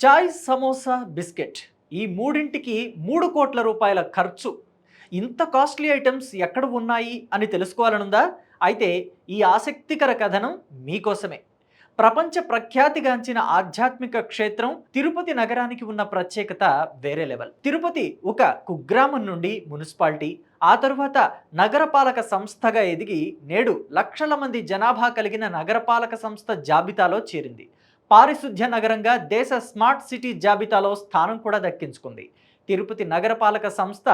చాయ్ samosa biscuit ఈ మూడింటికి మూడు కోట్ల రూపాయల ఖర్చు. ఇంత కాస్ట్లీ ఐటమ్స్ ఎక్కడ ఉన్నాయి అని తెలుసుకోవాలనుందా? అయితే ఈ ఆసక్తికర కథనం మీకోసమే. ప్రపంచ ప్రఖ్యాతిగాంచిన ఆధ్యాత్మిక క్షేత్రం తిరుపతి నగరానికి ఉన్న ప్రత్యేకత వేరే లెవెల్. తిరుపతి ఒక కుగ్రామం నుండి మున్సిపాలిటీ ఆ తరువాత నగరపాలక సంస్థగా ఎదిగి నేడు లక్షల మంది జనాభా కలిగిన నగరపాలక సంస్థ జాబితాలో చేరింది. పారిశుధ్య నగరంగా దేశ స్మార్ట్ సిటీ జాబితాలో స్థానం కూడా దక్కించుకుంది. తిరుపతి నగరపాలక సంస్థ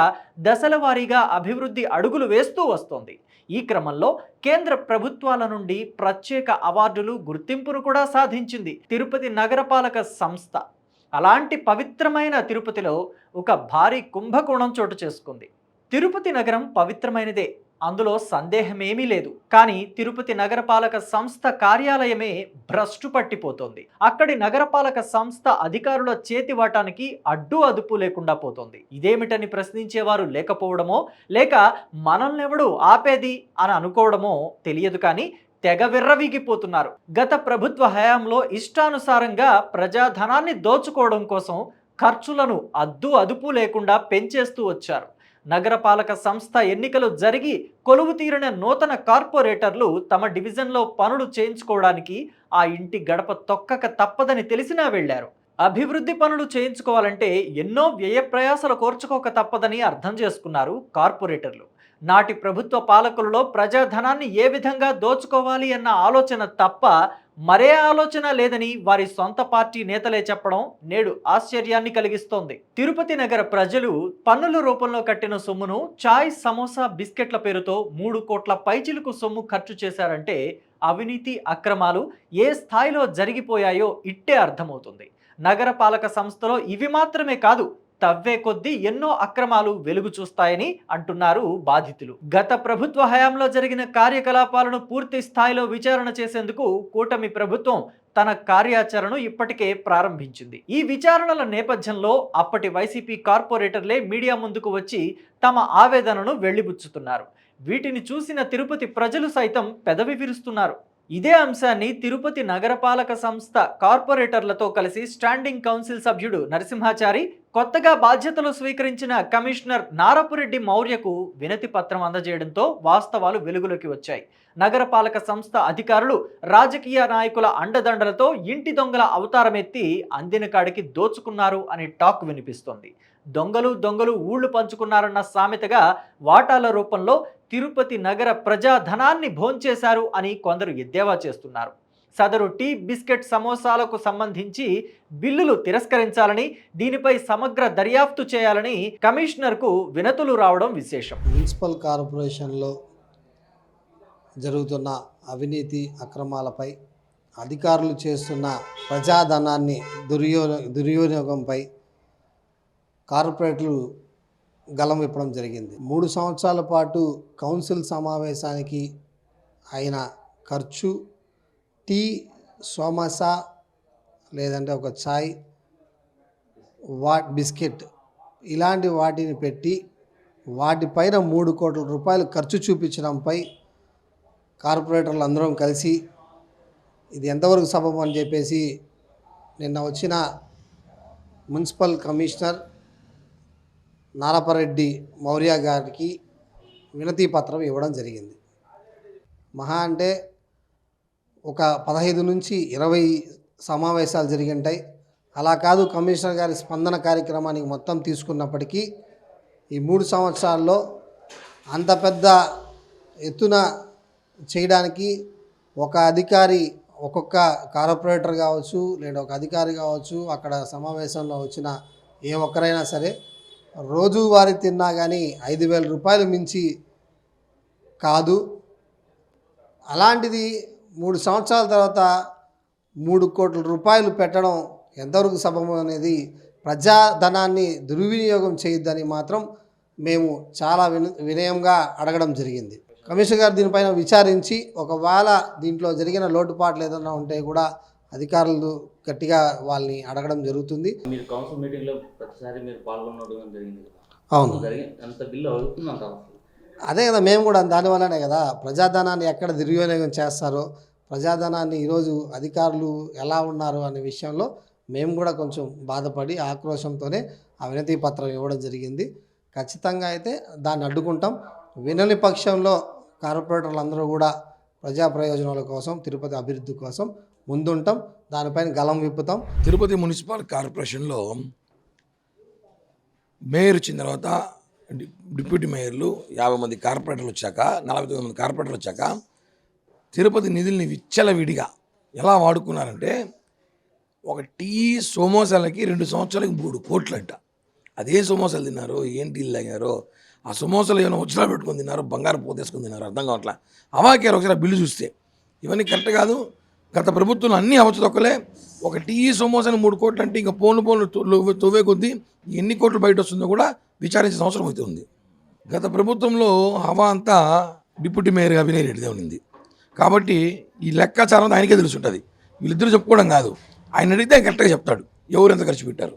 దశల వారీగా అభివృద్ధి అడుగులు వేస్తూ వస్తోంది. ఈ క్రమంలో కేంద్ర ప్రభుత్వాల నుండి ప్రత్యేక అవార్డులు గుర్తింపును కూడా సాధించింది తిరుపతి నగరపాలక సంస్థ. అలాంటి పవిత్రమైన తిరుపతిలో ఒక భారీ కుంభకోణం చోటు చేసుకుంది. తిరుపతి నగరం పవిత్రమైనదే. అందులో సందేహమేమీ లేదు. కానీ తిరుపతి నగరపాలక సంస్థ కార్యాలయమే భ్రష్టు పట్టిపోతోంది. అక్కడి నగరపాలక సంస్థ అధికారుల చేతివాటానికి అడ్డు అదుపు లేకుండా పోతోంది. ఇదేమిటని ప్రశ్నించేవారు లేకపోవడమో లేక మనల్నెవడు ఆపేది అని అనుకోవడమో తెలియదు కానీ తెగ విర్రవీగిపోతున్నారు. గత ప్రభుత్వ హయాంలో ఇష్టానుసారంగా ప్రజాధనాన్ని దోచుకోవడం కోసం ఖర్చులను అద్దు అదుపు లేకుండా పెంచేస్తూ వచ్చారు. నగరపాలక సంస్థ ఎన్నికలు జరిగి కొలువు తీరిన నూతన కార్పొరేటర్లు తమ డివిజన్లో పనులు చేయించుకోవడానికి ఆ ఇంటి గడప తొక్కక తప్పదని తెలిసినా వెళ్ళారు అభివృద్ధి పనులు చేయించుకోవాలంటే ఎన్నో వ్యయ ప్రయాసలు కోర్చుకోక తప్పదని అర్థం చేసుకున్నారు కార్పొరేటర్లు. నాటి ప్రభుత్వ పాలకులలో ప్రజాధనాన్ని ఏ విధంగా దోచుకోవాలి అన్న ఆలోచన తప్ప మరే ఆలోచన లేదని వారి సొంత పార్టీ నేతలే చెప్పడం నేడు ఆశ్చర్యాన్ని కలిగిస్తోంది. తిరుపతి నగర ప్రజలు పన్నుల రూపంలో కట్టిన సొమ్మును చాయ్ సమోసా బిస్కెట్ల పేరుతో మూడు కోట్ల పైచిలకు సొమ్ము ఖర్చు చేశారంటే అవినీతి అక్రమాలు ఏ స్థాయిలో జరిగిపోయాయో ఇట్టే అర్థమవుతుంది. నగరపాలక సంస్థలో ఇవి మాత్రమే కాదు తవ్వే కొద్దీ ఎన్నో అక్రమాలు వెలుగు చూస్తాయని అంటున్నారు బాధితులు. గత ప్రభుత్వ హయాంలో జరిగిన కార్యకలాపాలను పూర్తి స్థాయిలో విచారణ చేసేందుకు కూటమి ప్రభుత్వం తన కార్యాచరణను ఇప్పటికే ప్రారంభించింది. ఈ విచారణల నేపథ్యంలో అప్పటి వైసీపీ కార్పొరేటర్లే మీడియా ముందుకు వచ్చి తమ ఆవేదనను వెళ్ళిబుచ్చుతున్నారు. వీటిని చూసిన తిరుపతి ప్రజలు సైతం పెదవి విరుస్తున్నారు. ఇదే అంశాన్ని తిరుపతి నగరపాలక సంస్థ కార్పొరేటర్లతో కలిసి స్టాండింగ్ కౌన్సిల్ సభ్యుడు నరసింహాచారి కొత్తగా బాధ్యతలు స్వీకరించిన కమిషనర్ నారపురెడ్డి మౌర్యకు వినతి పత్రం అందజేయడంతో వాస్తవాలు వెలుగులోకి వచ్చాయి. నగరపాలక సంస్థ అధికారులు రాజకీయ నాయకుల అండదండలతో ఇంటి దొంగల అవతారమెత్తి అందిన కాడికి దోచుకున్నారు అనే టాక్ వినిపిస్తోంది. దొంగలు దొంగలు ఊళ్ళు పంచుకున్నారన్న సామెతగా వాటాల రూపంలో తిరుపతి నగర ప్రజాధనాన్ని భోంచేశారు అని కొందరు ఎద్దేవా చేస్తున్నారు. సదరు టీ బిస్కెట్ సమోసాలకు సంబంధించి బిల్లులు తిరస్కరించాలని దీనిపై సమగ్ర దర్యాప్తు చేయాలని కమిషనర్కు వినతులు రావడం విశేషం. మున్సిపల్ కార్పొరేషన్లో జరుగుతున్న అవినీతి అక్రమాలపై అధికారులు చేస్తున్న ప్రజాధనాన్ని దుర్యో దుర్వినియోగంపై కార్పొరేట్లు గలం విప్పడం జరిగింది. మూడు సంవత్సరాల పాటు కౌన్సిల్ సమావేశానికి అయిన ఖర్చు టీ సోమసా లేదంటే ఒక చాయ్ వా బిస్కెట్ ఇలాంటి వాటిని పెట్టి వాటిపైన మూడు కోట్ల రూపాయలు ఖర్చు చూపించడంపై కార్పొరేటర్లు అందరం కలిసి ఇది ఎంతవరకు సబబు అని చెప్పేసి నిన్న వచ్చిన మున్సిపల్ కమిషనర్ నారపరెడ్డి మౌర్య గారికి వినతి పత్రం ఇవ్వడం జరిగింది. మహా అంటే ఒక పదహైదు నుంచి ఇరవై సమావేశాలు జరిగింటాయి. అలా కాదు కమిషనర్ గారి స్పందన కార్యక్రమానికి మొత్తం తీసుకున్నప్పటికీ ఈ మూడు సంవత్సరాల్లో అంత పెద్ద ఎత్తున చేయడానికి ఒక అధికారి ఒక్కొక్క కార్పొరేటర్ కావచ్చు లేదా ఒక అధికారి కావచ్చు అక్కడ సమావేశంలో వచ్చిన ఏ ఒక్కరైనా సరే రోజువారీ తిన్నా కానీ ఐదు వేల రూపాయలు మించి కాదు. అలాంటిది మూడు సంవత్సరాల తర్వాత మూడు కోట్ల రూపాయలు పెట్టడం ఎంతవరకు సబబు అనేది ప్రజాధనాన్ని దుర్వినియోగం చేయొద్దని మాత్రం మేము చాలా విన వినయంగా అడగడం జరిగింది. కమిషనర్ గారు దీనిపైన విచారించి ఒకవేళ దీంట్లో జరిగిన లోటుపాట్లు ఏదైనా ఉంటే కూడా అధికారులు గట్టిగా వాళ్ళని అడగడం జరుగుతుంది. మీరు కౌన్సిల్ మీటింగ్లో ప్రతిసారి మీరు పాల్గొనడం జరిగింది. అవును. అంత బిల్లు అదే కదా మేము కూడా దానివల్లనే కదా. ప్రజాధనాన్ని ఎక్కడ దుర్వినియోగం చేస్తారో ప్రజాధనాన్ని ఈరోజు అధికారులు ఎలా ఉన్నారు అనే విషయంలో మేము కూడా కొంచెం బాధపడి ఆక్రోశంతోనే ఆ వినతి పత్రం ఇవ్వడం జరిగింది. ఖచ్చితంగా అయితే దాన్ని అడ్డుకుంటాం. వినని పక్షంలో కార్పొరేటర్లు అందరూ కూడా ప్రజా ప్రయోజనాల కోసం తిరుపతి అభివృద్ధి కోసం ముందుంటాం దానిపైన గలం విప్పుతాం. తిరుపతి మున్సిపల్ కార్పొరేషన్లో మేయర్ వచ్చిన తర్వాత డిప్యూటీ మేయర్లు యాభై మంది కార్పొరేటర్లు వచ్చాక నలభై తొమ్మిది మంది కార్పొరేటర్లు వచ్చాక తిరుపతి నిధుల్ని విచ్చలవిడిగా ఎలా వాడుకున్నారంటే ఒక టీ సమోసాలకి రెండు సంవత్సరాలకి మూడు కోట్లంట. అదే సమోసాలు తిన్నారో ఏం టీలు తాగారో ఆ సమోసాలు ఏమైనా ఉచ్చలా పెట్టుకొని తిన్నారు బంగారు పోతేసుకుని తిన్నారు అర్థం కావట్లా. అవాకేరు ఒకసారి బిల్లు చూస్తే. ఇవన్నీ కరెక్ట్ కాదు. గత ప్రభుత్వం అన్నీ అవచతొక్కలే ఒక టీ సమోసాని మూడు కోట్లు అంటే ఇంకా పోను పోను తొవ్వే- కొద్దీ ఎన్ని కోట్లు బయట వస్తుందో కూడా విచారించిన అవసరం అయితే ఉంది. గత ప్రభుత్వంలో హవా అంతా డిప్యూటీ మేయర్గా అభినయ్ రెడ్డిదే ఉంది కాబట్టి ఈ లెక్కాచారం ఆయనకే తెలిసి ఉంటుంది వీళ్ళిద్దరూ చెప్పుకోవడం కాదు. ఆయన అడిగితే కరెక్ట్గా చెప్తాడు. ఎవరు ఎంత ఖర్చు పెట్టారు?